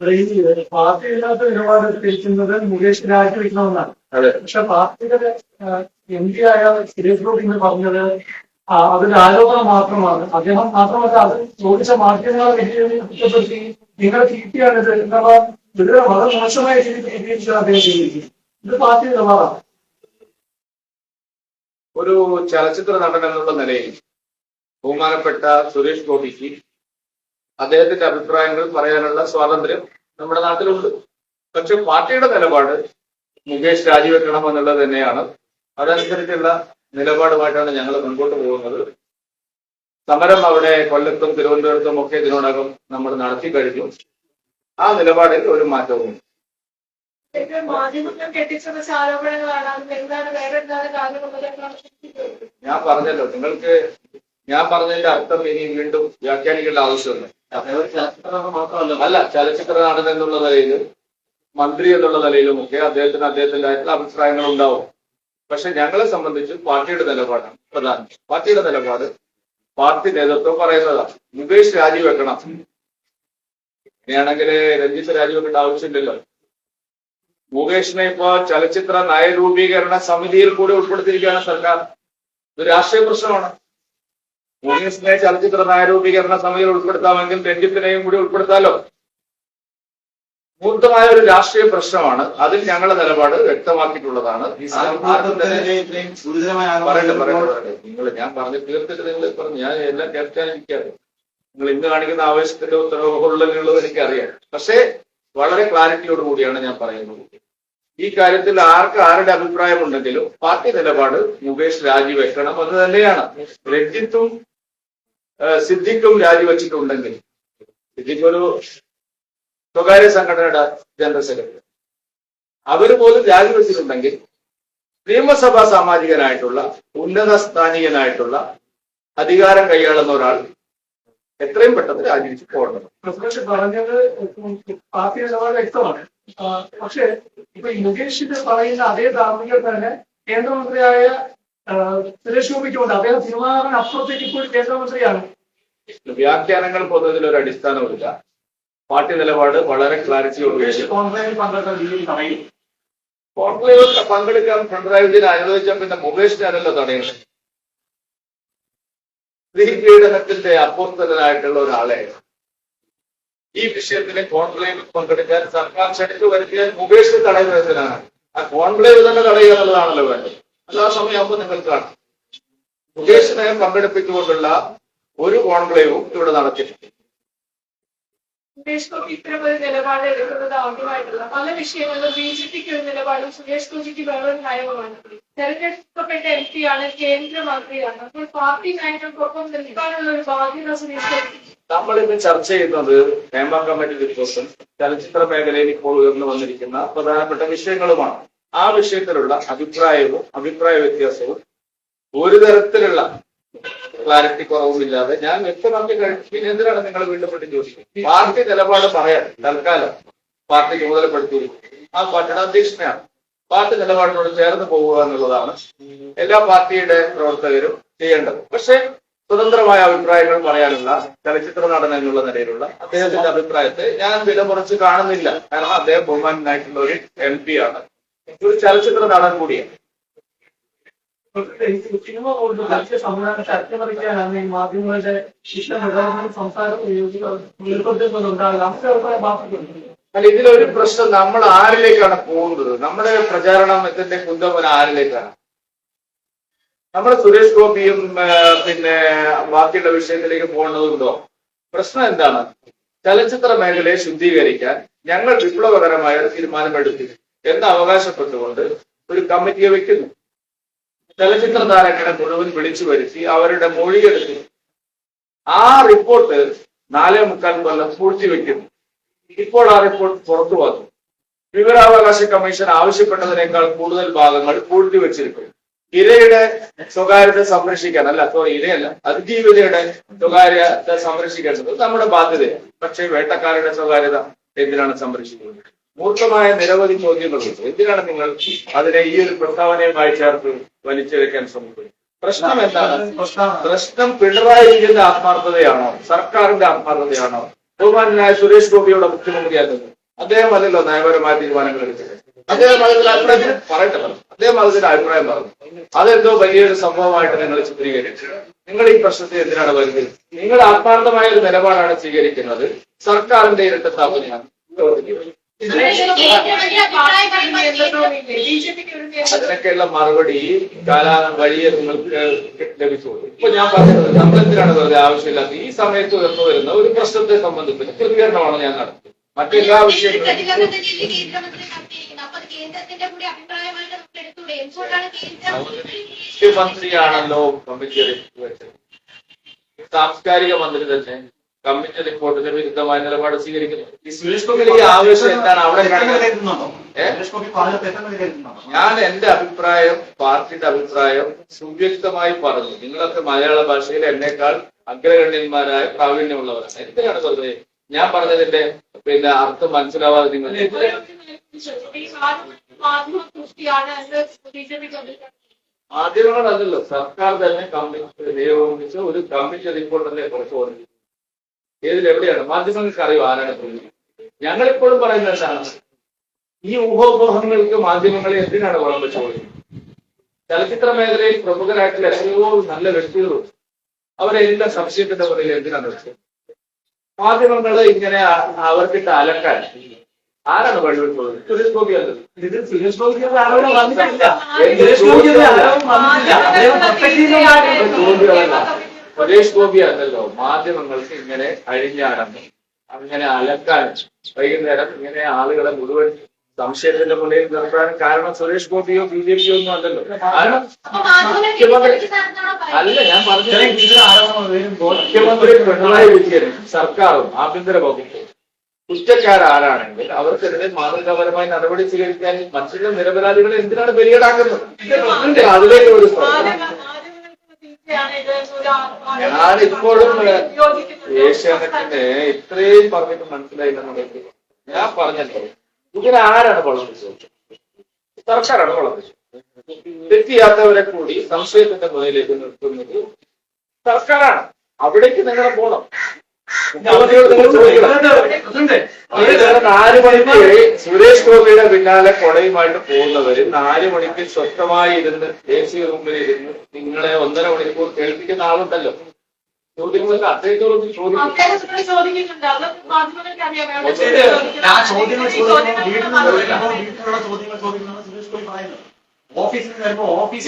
ഈ പാർട്ടിയില്ലാത്ത നിലപാട് തിരിക്കുന്നത് മുകേഷ് രാജിവെക്കണമെന്നാണ് പക്ഷെ പാർട്ടിയുടെ എം പി ആയ സുരേഷ് ഗോപി എന്ന് പറഞ്ഞത് അതൊരു ആരോപണം മാത്രമാണ്. അദ്ദേഹം മാത്രമല്ല അത് ചോദിച്ച മാധ്യമങ്ങളെ വലിയ കുറ്റപ്പെടുത്തി നിങ്ങൾ തീറ്റിയാണിത് എന്നുള്ള വളരെ വളരെ മോശമായ രീതിയിൽ പ്രതികരിച്ചത് അദ്ദേഹം ചെയ്തിരിക്കും ഇത് പാർട്ടി നിലപാടാണ്. ഒരു ചലച്ചിത്ര നടൻ എന്നുള്ള നിലയിൽ ബഹുമാനപ്പെട്ട സുരേഷ് ഗോപിക്ക് അദ്ദേഹത്തിന്റെ അഭിപ്രായങ്ങൾ പറയാനുള്ള സ്വാതന്ത്ര്യം നമ്മുടെ നാട്ടിലുണ്ട്. പക്ഷെ പാർട്ടിയുടെ നിലപാട് മുകേഷ് രാജിവെക്കണം എന്നുള്ളത് തന്നെയാണ്. അതനുസരിച്ചുള്ള നിലപാടുമായിട്ടാണ് ഞങ്ങൾ മുൻപോട്ട് പോകുന്നത്. സമരം അവിടെ കൊല്ലത്തും തിരുവനന്തപുരത്തും ഒക്കെ ഇതിനോടകം നമ്മൾ നടത്തി കഴിഞ്ഞു. ആ നിലപാടിൽ ഒരു മാറ്റവും ഞാൻ പറഞ്ഞല്ലോ നിങ്ങൾക്ക് ഞാൻ പറഞ്ഞതിന്റെ അർത്ഥം ഇനി വീണ്ടും വ്യാഖ്യാനിക്കേണ്ട ആവശ്യമുണ്ട് അല്ല ചലച്ചിത്ര നടൻ എന്നുള്ള നിലയിൽ മന്ത്രി എന്നുള്ള നിലയിലും ഒക്കെ അദ്ദേഹത്തിന് അദ്ദേഹത്തിന്റെ ആയിട്ടുള്ള അഭിപ്രായങ്ങൾ ഉണ്ടാവും പക്ഷെ ഞങ്ങളെ സംബന്ധിച്ച് പാർട്ടിയുടെ നിലപാടാണ് പ്രധാനം. പാർട്ടിയുടെ നിലപാട് പാർട്ടി നേതൃത്വം പറയുന്നതാണ് മുകേഷ് രാജിവെക്കണം. ഇങ്ങനെയാണെങ്കിൽ രഞ്ജിത്ത് രാജിവെക്കേണ്ട ആവശ്യമില്ലല്ലോ. മുകേഷിനെ ഇപ്പോ ചലച്ചിത്ര നയരൂപീകരണ സമിതിയിൽ കൂടി ഉൾപ്പെടുത്തിയിരിക്കുകയാണ് സർക്കാർ. ഇത് രാഷ്ട്രീയ പ്രശ്നമാണ്. മുകേഷിനെ ചലച്ചിത്ര നയരൂപീകരണ സമിതിയിൽ ഉൾപ്പെടുത്താമെങ്കിൽ രഞ്ജിത്തിനെയും കൂടി ഉൾപ്പെടുത്താലോ? മൂർത്തമായ ഒരു രാഷ്ട്രീയ പ്രശ്നമാണ്. അതിൽ ഞങ്ങളുടെ നിലപാട് വ്യക്തമാക്കിയിട്ടുള്ളതാണ്. നിങ്ങൾ ഞാൻ പറഞ്ഞു തീർത്തിട്ട് നിങ്ങൾ പറഞ്ഞു ഞാൻ എല്ലാം കേൾക്കാനിരിക്കാറ് നിങ്ങൾ ഇന്ന് കാണിക്കുന്ന ആവേശത്തിന്റെ ഉത്തരവുള്ളത് എനിക്കറിയാം. പക്ഷേ വളരെ ക്ലാരിറ്റിയോട് കൂടിയാണ് ഞാൻ പറയുന്നത്. ഈ കാര്യത്തിൽ ആർക്ക് ആരുടെ അഭിപ്രായമുണ്ടെങ്കിലും പാർട്ടി നിലപാട് മുകേഷ് രാജിവെക്കണം എന്ന് തന്നെയാണ്. രഞ്ജിത്തും സിദ്ദിഖും രാജിവെച്ചിട്ടുണ്ടെങ്കിൽ സിദ്ദിഖ് ഒരു സ്വകാര്യ സംഘടനയുടെ ജനറൽ സെക്രട്ടറി. അവർ പോലും രാജിവെച്ചിട്ടുണ്ടെങ്കിൽ നിയമസഭാ സാമാജികനായിട്ടുള്ള ഉന്നത സ്ഥാനികനായിട്ടുള്ള അധികാരം കൈയാളുന്ന ഒരാൾ എത്രയും പെട്ടെന്ന് രാജിവെച്ച് പോകണം. പ്രസിഡന്റ് പറഞ്ഞത് പാർട്ടി നിലപാട് വ്യക്തമാണ്. പക്ഷേ ഇപ്പൊ മുകേഷിന്റെ പറയുന്ന അതേ ധാർമ്മികത തന്നെ കേന്ദ്രമന്ത്രിയായ സുരേഷ് ഗോപിക്കുണ്ട് അദ്ദേഹം സിനിമാറിന് അപ്പുറത്തേക്ക് ഇപ്പോൾ കേന്ദ്രമന്ത്രിയാണ്. വ്യാഖ്യാനങ്ങൾ പൊതുവിൽ ഒരു അടിസ്ഥാനമില്ല പാർട്ടി നിലപാട് വളരെ ക്ലാരിറ്റിയോട് കോൺഗ്രസിൽ പങ്കെടുത്ത രീതിയിൽ തടയും. കോൺക്ലേവിൽ പങ്കെടുക്കാൻ പിണറായി വിജയൻ അനുവദിച്ച പിന്നെ മുകേഷിനല്ലോ തടയുന്നത്? സ്ത്രീ പീഡനത്തിന്റെ അപ്പോസ്തലനായിട്ടുള്ള ഒരാളെ ഈ വിഷയത്തിന് കോൺക്ലേവിൽ പങ്കെടുക്കാൻ സർക്കാർ ക്ഷണിച്ചു വരുത്തിയാൽ മുകേഷ് തടയുന്നതിനാണ്. ആ കോൺക്ലേവ് തന്നെ തടയുക എന്നുള്ളതാണല്ലോ വേണ്ടത്. ആ സമയമാകുമ്പോൾ നിങ്ങൾ കാണാം. മുകേഷിനെ പങ്കെടുപ്പിച്ചുകൊണ്ടുള്ള ഒരു കോൺക്ലേവും ഇവിടെ നടത്തിയിട്ടുണ്ട്. സുരേഷ് ഗോപി ഇത്തരം ഒരു നിലപാട് എടുക്കുന്നത് ആദ്യമായിട്ടുള്ള പല വിഷയങ്ങളിലും ബി ജെ പിക്ക് ഒരു നിലപാടും സുരേഷ് ഗോപിക്ക് വേറൊരു നയവുമാണ്. തെരഞ്ഞെടുക്കപ്പെട്ട എം പി ആണ് കേന്ദ്രമന്ത്രിയാണ് അപ്പോൾ പാർട്ടി നയങ്ങൾക്കൊപ്പം നിൽക്കാനുള്ള ഒരു ബാധ്യത സുരേഷ് ഗോപി നമ്മളിന്ന് ചർച്ച ചെയ്യുന്നത് ഹേമ കമ്മിറ്റി റിപ്പോർട്ടും ചലച്ചിത്ര മേഖലയിൽ ഇപ്പോൾ ഉയർന്നു വന്നിരിക്കുന്ന പ്രധാനപ്പെട്ട വിഷയങ്ങളുമാണ്. ആ വിഷയത്തിലുള്ള അഭിപ്രായവും അഭിപ്രായ വ്യത്യാസവും ഒരു തരത്തിലുള്ള ക്ലാരിറ്റി കുറവുമില്ലാതെ ഞാൻ വ്യക്തമാക്കി കഴിഞ്ഞു. പിന്നെ എന്തിനാണ് നിങ്ങൾ വീണ്ടും വീണ്ടും ചോദിക്കുന്നത്? പാർട്ടി നിലപാട് പറയാൻ തൽക്കാലം പാർട്ടി ചുമതലപ്പെടുത്തിയിരിക്കുന്നു ആ പാർട്ടിയുടെ അധ്യക്ഷനെയാണ്. പാർട്ടി നിലപാടിനോട് ചേർന്ന് പോവുക എന്നുള്ളതാണ് എല്ലാ പാർട്ടിയുടെ പ്രവർത്തകരും ചെയ്യേണ്ടത്. പക്ഷെ സ്വതന്ത്രമായ അഭിപ്രായങ്ങൾ പറയാനുള്ള ചലച്ചിത്ര നടൻ എന്നുള്ള നിലയിലുള്ള അദ്ദേഹത്തിന്റെ അഭിപ്രായത്തെ ഞാൻ വില കുറച്ച് കാണുന്നില്ല. കാരണം അദ്ദേഹം ബഹുമാനായിട്ടുള്ള ഒരു എം പി ആണ്. ഒരു ചലച്ചിത്ര നടൻ കൂടിയാണ് സിനിമ കൊണ്ട് രാഷ്ട്രീയ സംവിധാനത്തെ അട്ടിമറിക്കാനാണ് ഈ മാധ്യമങ്ങളുടെ ഇഷ്ടം വിതരണം സംസാരം ഏർപ്പെടുത്തുന്നുണ്ടാകുക നമുക്ക് ബാധിക്കുന്നുണ്ട് അല്ല ഇതിലൊരു പ്രശ്നം നമ്മൾ ആരിലേക്കാണ് പോകുന്നത്? നമ്മുടെ പ്രചാരണം ഇതിന്റെ കുന്തമന ആരിലേക്കാണ്? നമ്മൾ സുരേഷ് ഗോപിയും പിന്നെ ബാക്കിയുള്ള വിഷയത്തിലേക്ക് പോകേണ്ടതുണ്ടോ പ്രശ്നം എന്താണ്? ചലച്ചിത്ര മേഖലയെ ശുദ്ധീകരിക്കാൻ ഞങ്ങൾ വിപ്ലവകരമായ ഒരു തീരുമാനമെടുത്തു എന്ന് അവകാശപ്പെട്ടുകൊണ്ട് ഒരു കമ്മിറ്റിയെ വെക്കുന്നു. ചലച്ചിത്ര താരങ്ങളെ മുഴുവൻ വിളിച്ചു വരുത്തി അവരുടെ മൊഴിയെടുത്തു. ആ റിപ്പോർട്ട് നാലേ മുക്കാൽ കൊല്ലം പൂഴ്ത്തിവെക്കുന്നു ഇപ്പോൾ ആ റിപ്പോർട്ട് പുറത്തു വന്നു. വിവരാവകാശ കമ്മീഷൻ ആവശ്യപ്പെട്ടതിനേക്കാൾ കൂടുതൽ ഭാഗങ്ങൾ പൂഴ്ത്തിവെച്ചിരിക്കുന്നു. ഇരയുടെ സ്വകാര്യത സംരക്ഷിക്കാൻ അല്ല സോറി ഇരയല്ല അതിജീവിതയുടെ സ്വകാര്യത സംരക്ഷിക്കേണ്ടത് നമ്മുടെ ബാധ്യതയാണ്. പക്ഷേ വേട്ടക്കാരുടെ സ്വകാര്യത എന്തിനാണ് സംരക്ഷിക്കുന്നത്? മൂർത്തമായ നിരവധി ചോദ്യങ്ങളുണ്ട്. എന്തിനാണ് നിങ്ങൾ അതിനെ ഈ ഒരു പ്രസ്താവനയുമായി ചേർത്ത് വലിച്ചെടുക്കാൻ ശ്രമിക്കുന്നത്? പ്രശ്നം എന്താണ്? പ്രശ്നം പിണറായി വിജയന്റെ ആത്മാർത്ഥതയാണോ? സർക്കാരിന്റെ ആത്മാർത്ഥതയാണോ? ബഹുമാനായ സുരേഷ് ഗോപിയുടെ മുഖ്യമന്ത്രിയായിരുന്നു അദ്ദേഹം അതിലോ നയപരമായ തീരുമാനങ്ങൾ എടുത്തത് അദ്ദേഹം അതിൽ അഭിപ്രായം പറയട്ടെ പറഞ്ഞു. അദ്ദേഹം അതിന്റെ അഭിപ്രായം പറഞ്ഞു. അതെന്തോ വലിയൊരു സംഭവമായിട്ട് നിങ്ങൾ ചിത്രീകരിച്ചു. നിങ്ങൾ ഈ പ്രശ്നത്തെ എന്തിനാണ് വരുന്നത്? നിങ്ങൾ ആത്മാർത്ഥമായ ഒരു നിലപാടാണ് സ്വീകരിക്കുന്നത്. സർക്കാരിന്റെ ഇരട്ടത്താപനയാണ് പ്രവർത്തിക്കുന്നത് അതിനൊക്കെയുള്ള മറുപടി കാലാകാലം വഴിയെ നിങ്ങൾക്ക് ലഭിച്ചുള്ളൂ ഇപ്പൊ ഞാൻ പറഞ്ഞത് നമ്മൾ എന്തിനാണ് വെറുതെ ആവശ്യമില്ലാത്ത ഈ സമയത്ത് ഉയർന്നു വരുന്ന ഒരു പ്രശ്നത്തെ സംബന്ധിച്ച് പ്രതികരണമാണ് ഞാൻ നടത്തുന്നത്. മറ്റെല്ലാ വിഷയങ്ങളും മന്ത്രിയാണല്ലോ കമ്മിറ്റി വെച്ചത്. സാംസ്കാരിക മന്ത്രി തന്നെ കമ്മിറ്റി റിപ്പോർട്ടിന് വിരുദ്ധമായ നിലപാട് സ്വീകരിക്കുന്നു. ഈ സുരേഷ് ഗോപിയുടെ ഈ ആവേശം എന്താണ്? അവിടെ ഞാൻ എന്റെ അഭിപ്രായം പാർട്ടിയുടെ അഭിപ്രായം സുവ്യക്തമായി പറഞ്ഞു. നിങ്ങളൊക്കെ മലയാള ഭാഷയിൽ എന്നേക്കാൾ അഗ്രഗണ്യന്മാരായ പ്രാവീണ്യമുള്ളവരാണ്. എന്തിനാണ് വെറുതെ? ഞാൻ പറഞ്ഞതിന്റെ പിന്നെ അർത്ഥം മനസ്സിലാവാതെ നിങ്ങൾ മാധ്യമങ്ങളല്ലല്ലോ. സർക്കാർ തന്നെ കമ്മിറ്റി നിയോഗിച്ച ഒരു കമ്മിറ്റി കുറച്ച് പുറത്തു വന്നത് ഏതിലെവിടെയാണ്? മാധ്യമങ്ങൾക്ക് അറിയോ ആരാണ് പ്രതിനിധി ഞങ്ങളിപ്പോഴും പറയുന്നത് എന്താണ്? ഈ ഊഹോപോഹങ്ങൾക്ക് മാധ്യമങ്ങളെ എന്തിനാണ് വളം വെച്ചു കൊടുക്കുന്നത് ചലച്ചിത്ര മേഖലയിൽ പ്രമുഖരായിട്ടുള്ള എത്രയോ നല്ല വ്യക്തികളുണ്ട്. അവരെല്ലാം സംശയത്തിന്റെ പുറകിൽ എന്തിനാണ് വെച്ചത്? മാധ്യമങ്ങൾ ഇങ്ങനെ ആവർത്തിട്ട് അവർക്കിട്ട് അലക്കാൻ ആരാണ് വഴിവെട്ടുള്ളത് സുരേഷ് ഗോപി അല്ലത് ഇത് സുരേഷ് ഗോപിയുടെ ആരോപണം വന്നിട്ടില്ല. എന്ത് സുരേഷ് ഗോപിയുടെ ആരോപണം വന്നിട്ടില്ല. അദ്ദേഹം പ്രത്യേകിച്ച് ചോദ്യമല്ല സുരേഷ് ഗോപി അല്ലല്ലോ മാധ്യമങ്ങൾക്ക് ഇങ്ങനെ അഴിഞ്ഞാടണം അങ്ങനെ അലക്കാൻ വൈകുന്നേരം ഇങ്ങനെ ആളുകളെ മുഴുവൻ സംശയത്തിന്റെ മുന്നിൽ നിർത്താനും കാരണം സുരേഷ് ഗോപിയോ ബി ജെ പിയോ ഒന്നും അല്ലല്ലോ. അല്ല ഞാൻ പറഞ്ഞത് മുഖ്യമന്ത്രി പിണറായി വിജയനും സർക്കാരും ആഭ്യന്തര വകുപ്പും കുറ്റക്കാരാരാണെങ്കിൽ അവർക്കെതിരെ മാതൃകാപരമായി നടപടി സ്വീകരിക്കാൻ മറ്റുള്ള നിരപരാധികളെ എന്തിനാണ് ബലികേടാക്കുന്നത്? അതിലേക്ക് ഒരു ഞാനിപ്പോഴും ഏഷ്യാനെറ്റിന് ഇത്രയും പറഞ്ഞിട്ട് മനസ്സിലായില്ല ഞാൻ പറഞ്ഞല്ലോ. ഇങ്ങനെ ആരാണ് വളർത്തിച്ചത്? സർക്കാരാണ് വളർത്തിച്ചത്. തെറ്റിയാത്തവരെ കൂടി സംശയത്തിന്റെ മുന്നിലേക്ക് നിർത്തുന്നത് സർക്കാരാണ്. അവിടേക്ക് നിങ്ങൾ പോണം. നാല് മണിക്ക് സുരേഷ് ഗോപിയുടെ പിന്നാലെ കൊടയുമായിട്ട് പോകുന്നവര് നാല് മണിക്ക് സ്വസ്ഥമായി ഇരുന്ന് എ സി റൂമിൽ ഇരുന്ന് നിങ്ങളെ ഒന്നര മണിക്കൂർ കേൾപ്പിക്കുന്ന ആളുണ്ടല്ലോ. ചോദ്യങ്ങൾക്ക് അദ്ദേഹത്തോട് ചോദിക്കും.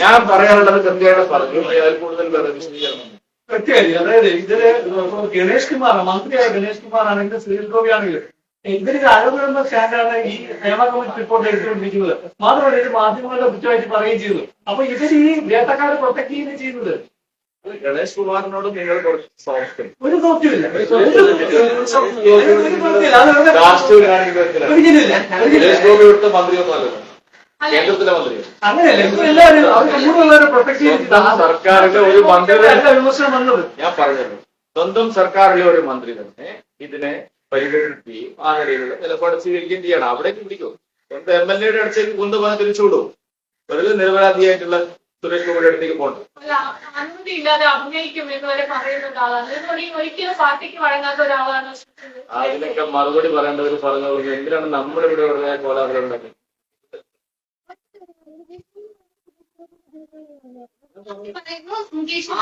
ഞാൻ പറയാനുള്ളത് കൃത്യമായിട്ട് പറഞ്ഞു. അതിൽ കൂടുതൽ വേറെ വിശദീകരണം കൃത്യമായിരിക്കും അതായത് ഇതിൽ ഗണേഷ് കുമാർ മന്ത്രിയായ ഗണേഷ് കുമാർ ആണെങ്കിൽ സുരേഷ് ഗോപി ആരോപണം സ്റ്റാൻഡാണ് ഈ നിയമ കമ്മിറ്റി റിപ്പോർട്ട് എടുത്തുകൊണ്ടിരിക്കുന്നത്. മാത്രമല്ല ഇത് മാധ്യമങ്ങളുടെ കുറ്റമായിട്ട് പറയുകയും ചെയ്തു അപ്പൊ ഇവർ ഈ വേട്ടക്കാരെ പ്രൊട്ടക്ട് ചെയ്യുകയും ചെയ്യുന്നത്. ഗണേഷ് കുമാറിനോട് നിങ്ങൾ ഒരു ഒരിക്കലില്ല സുരേഷ് ഗോപി ഇവിടുത്തെ മന്ത്രിയൊന്നും അല്ലല്ലോ കേന്ദ്രത്തിലെ മന്ത്രി. അങ്ങനെയല്ല? ഇപ്പൊ എല്ലാവരും അവർ കൂടുതലുള്ളവരെ പ്രൊട്ടക്ട് സ്വന്തം സർക്കാരിലെ ഒരു മന്ത്രി എല്ലാ വിമർശനം വന്നത്. ഞാൻ പറഞ്ഞല്ലോ. സ്വന്തം സർക്കാരിലെ ഒരു മന്ത്രി തന്നെ ഇതിനെ പരിഗണിക്കുകയും ആ നിലയിലുള്ള നിലപാട് സ്വീകരിക്കുകയും ചെയ്യണം. അവിടേക്ക് പിടിക്കും. സ്വന്തം എം എൽ എയുടെ അടുത്തേക്ക് കൊണ്ടുപോകാൻ തിരിച്ചുവിടും? വെറുതെ നിരപരാധിയായിട്ടുള്ള സുരേഷ് ഗോപിയുടെ അടുത്തേക്ക് പോകണ്ട. അനുമതി ഇല്ലാതെ അഭിനയിക്കും എന്ന് വരെ പറയുന്ന ആളാണ്. ഒരിക്കലും പാർട്ടിക്ക് വഴങ്ങാത്ത ഒരാളാണ്. അതിനൊക്കെ മറുപടി പറയേണ്ടവർ പറഞ്ഞു എന്തിനാണ് നമ്മളിവിടെ ഇവിടെ കോലാഹലം ഉണ്ടാക്കുന്നത് പറയുന്നു മുകേഷ്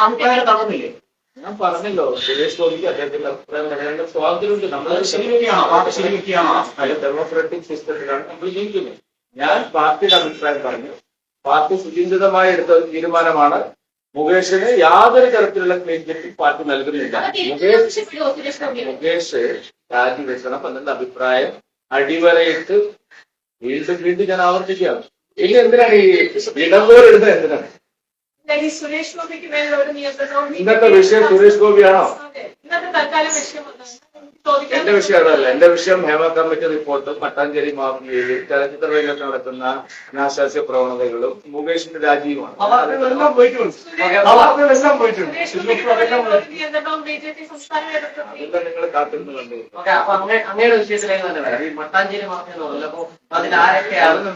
ആൾക്കാരെ തളർന്നില്ലേ ഞാൻ പറഞ്ഞല്ലോ സുരേഷ് ഗോപിക്ക് അദ്ദേഹത്തിന്റെ അഭിപ്രായം പറയേണ്ട സ്വാതന്ത്ര്യമുണ്ട്. നമ്മൾ ഡെമോക്രാറ്റിക് സിസ്റ്റത്തിലാണ് നമ്മൾ ജീവിക്കുന്നത് ഞാൻ പാർട്ടിയുടെ അഭിപ്രായം പറഞ്ഞു. പാർട്ടി സുചിന്തിതമായി എടുത്ത ഒരു തീരുമാനമാണ് മുകേഷിന് യാതൊരു തരത്തിലുള്ള ക്ലീൻ ചിറ്റും പാർട്ടി നൽകുന്നില്ല. മുകേഷ് മുകേഷ് രാജിവെക്കണം എന്നുള്ള അഭിപ്രായം അടിവരയിട്ട് വീണ്ടും വീണ്ടും ഞാൻ ആവർത്തിക്കുകയാണ്. ഇനി എന്തിനാണ് ഈ ഇടവേറിടുന്നത് എന്തിനാണ്? ഇന്നത്തെ വിഷയം സുരേഷ് ഗോപിയാണോ? എന്റെ വിഷയം അതല്ല. എന്റെ വിഷയം ഹേമ കമ്മിറ്റി റിപ്പോർട്ടും മട്ടാഞ്ചേരി മാഫിയയിൽ ചലച്ചിത്ര രംഗത്ത് നടത്തുന്ന അനാശാസ്യ പ്രവണതകളും മുകേഷിന്റെ രാജിയുമാണ് അതെല്ലാം നിങ്ങൾ കാത്തിരുന്ന് കണ്ടു. ഓക്കെ അങ്ങേ അങ്ങയുടെ വിഷയത്തിലേക്ക് തന്നെ വരാം. ഈ മട്ടാഞ്ചേരി മാഫിയ എന്ന് പറഞ്ഞല്ലോ അപ്പൊ അതിൽ ആരൊക്കെയാണ്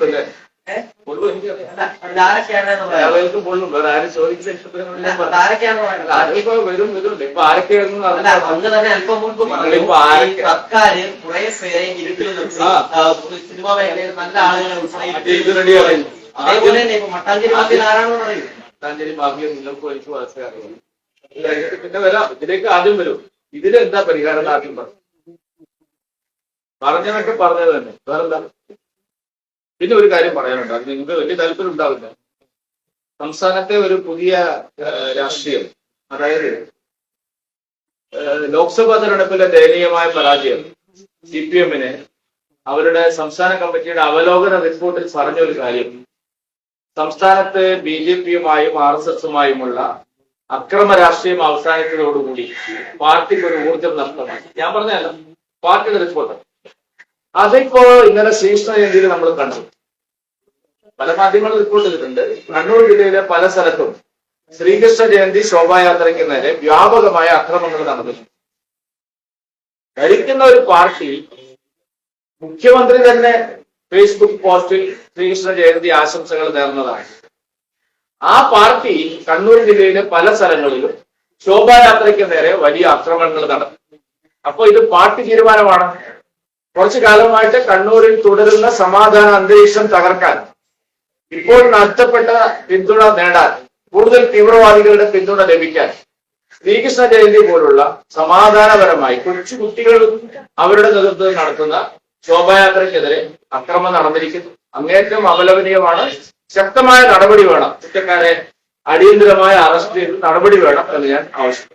ആരൊക്കെയാണെന്ന് പൊള്ളും വേറെ ആരും ചോദിക്കുന്ന വരും ഇപ്പൊ. അങ്ങ് തന്നെ അല്പം മുൻപ് പറഞ്ഞു ഇപ്പൊ ആരൊക്കെ? ഈ സർക്കാര് കുറെ പേരെ ഇരുട്ടിൽ നിർത്തി. ആ. ആ, സിനിമാ മേഖലയിൽ നല്ല ആളുകളെ ഉത്സാഹിപ്പിച്ചു. ഇത് റെഡിയായി അതേപോലെ തന്നെ ഇപ്പൊ മട്ടാഞ്ചേരി വാക്കിൽ ആരാണെന്ന് പറയും. താഞ്ചേരി മാഫിയ നിങ്ങൾക്കും എനിക്ക് മനസ്സിലാക്കാം ഇത് കഴിഞ്ഞിട്ട് പിന്നെ വരാം. ഇതിലേക്ക് ആദ്യം വരും. ഇതിലെന്താ പരിഹാരം ആദ്യം പറഞ്ഞു പറഞ്ഞതൊക്കെ പറഞ്ഞത് തന്നെ. വേറെന്താ? പിന്നെ ഒരു കാര്യം പറയാനുണ്ട്. അത് നിങ്ങൾക്ക് വലിയ താല്പര്യം ഉണ്ടാവില്ല. സംസ്ഥാനത്തെ ഒരു പുതിയ രാഷ്ട്രീയം അതായത് ലോക്സഭാ തെരഞ്ഞെടുപ്പിലെ ദയനീയമായ പരാജയം സി പി എമ്മിന് അവരുടെ സംസ്ഥാന കമ്മിറ്റിയുടെ അവലോകന റിപ്പോർട്ടിൽ പറഞ്ഞ ഒരു കാര്യം. സംസ്ഥാനത്ത് ബി ജെ പിയുമായും ആർ എസ് എസുമായുമുള്ള അക്രമ രാഷ്ട്രീയം അവസാനിച്ചതോടുകൂടി പാർട്ടിക്ക് ഒരു ഊർജം നഷ്ടമായി. ഞാൻ പറഞ്ഞല്ലോ പാർട്ടിയുടെ റിപ്പോർട്ട് അതിപ്പോ ഇന്നലെ ശ്രീകൃഷ്ണ ജയന്തിയിൽ നമ്മൾ കണ്ടു. പല മാധ്യമങ്ങളും റിപ്പോർട്ട് ചെയ്തിട്ടുണ്ട്. കണ്ണൂർ ജില്ലയിലെ പല സ്ഥലത്തും ശ്രീകൃഷ്ണ ജയന്തി ശോഭായാത്രയ്ക്ക് നേരെ വ്യാപകമായ അക്രമങ്ങൾ നടന്നു ഭരിക്കുന്ന ഒരു പാർട്ടി മുഖ്യമന്ത്രി തന്നെ ഫേസ്ബുക്ക് പോസ്റ്റിൽ ശ്രീകൃഷ്ണ ജയന്തി ആശംസകൾ നേർന്നതാണ്. ആ പാർട്ടി കണ്ണൂർ ജില്ലയിലെ പല സ്ഥലങ്ങളിലും ശോഭായാത്രയ്ക്ക് നേരെ വലിയ ആക്രമണങ്ങൾ നടന്നു അപ്പൊ ഇത് പാർട്ടി തീരുമാനമാണ്? കുറച്ചു കാലമായിട്ട് കണ്ണൂരിൽ തുടരുന്ന സമാധാന അന്തരീക്ഷം തകർക്കാൻ ഇപ്പോൾ നഷ്ടപ്പെട്ട പിന്തുണ നേടാൻ കൂടുതൽ തീവ്രവാദികളുടെ പിന്തുണ ലഭിക്കാൻ ശ്രീകൃഷ്ണ ജയന്തി പോലുള്ള സമാധാനപരമായി കൊച്ചു കുട്ടികൾ അവരുടെ നേതൃത്വത്തിൽ നടത്തുന്ന ശോഭായാത്രയ്ക്കെതിരെ അക്രമം നടന്നിരിക്കുന്നു. അങ്ങേറ്റം അപലപനീയമാണ്. ശക്തമായ നടപടി വേണം. കുറ്റക്കാരെ അടിയന്തരമായ അറസ്റ്റ് ചെയ്ത് നടപടി വേണം എന്ന് ഞാൻ ആവശ്യപ്പെടുന്നു.